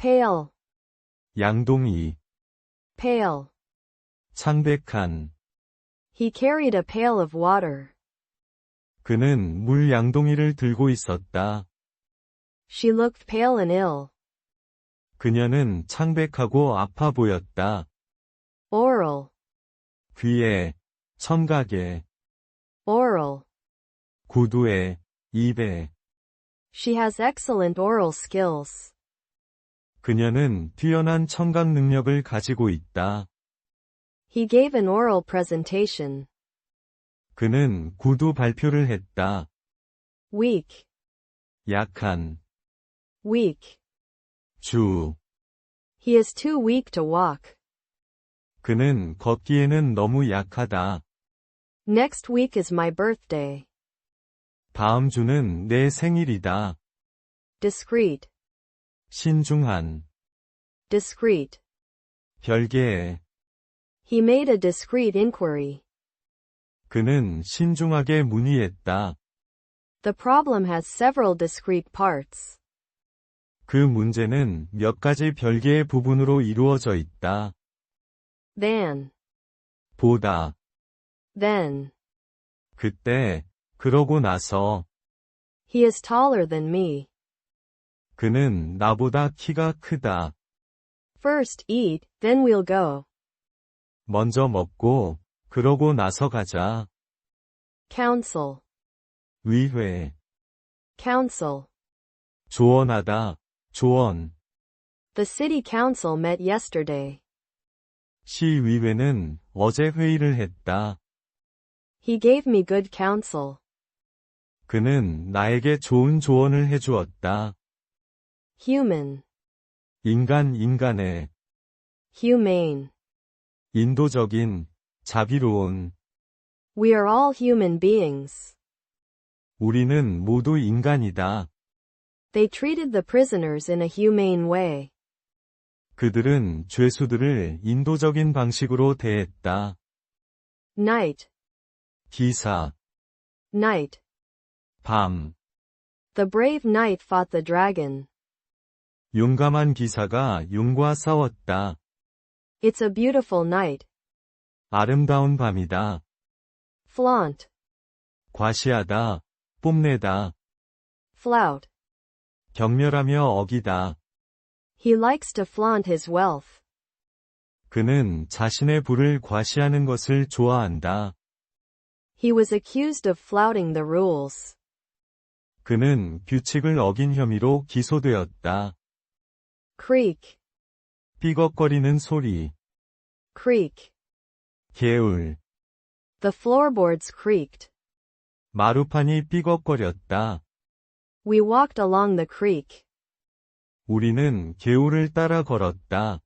pale, 양동이, pale. 창백한. He carried a pail of water. 그는 물 양동이를 들고 있었다. She looked pale and ill. 그녀는 창백하고 아파 보였다. Oral, 귀에, 청각에, oral. 구두에, 입에. She has excellent oral skills. 그녀는 뛰어난 청각 능력을 가지고 있다. He gave an oral presentation. 그는 구두 발표를 했다. Weak, 약한, weak. 주. He is too weak to walk. 그는 걷기에는 너무 약하다. Next week is my birthday. 다음 주는 내 생일이다. Discreet, 신중한, discreet. 별개의. He made a discreet inquiry. 그는 신중하게 문의했다. The problem has several discrete parts. 그 문제는 몇 가지 별개의 부분으로 이루어져 있다. Than, 보다, then. 그때, 그러고 나서, He is taller than me. 그는 나보다 키가 크다. First eat, then we'll go. 먼저 먹고, 그러고 나서 가자. Counsel, 위회, counsel. 조언하다, 조언. The city council met yesterday. 시위회는 어제 회의를 했다. He gave me good counsel. 그는 나에게 좋은 조언을 해주었다. Human, 인간 인간의, humane. 인도적인, 자비로운, We are all human beings. 우리는 모두 인간이다. They treated the prisoners in a humane way. 그들은 죄수들을 인도적인 방식으로 대했다. Night, 기사, night. 밤, The brave knight fought the dragon. 용감한 기사가 용과 싸웠다. It's a beautiful night. 아름다운 밤이다. Flaunt, 과시하다, 뽐내다, flout. 경멸하며 어기다. He likes to flaunt his wealth. 그는 자신의 부를 과시하는 것을 좋아한다. He was accused of flouting the rules. 그는 규칙을 어긴 혐의로 기소되었다. Creak, 삐걱거리는 소리, creak. 개울, The floorboards creaked. 마루판이 삐걱거렸다. We walked along the creek. 우리는 개울을 따라 걸었다.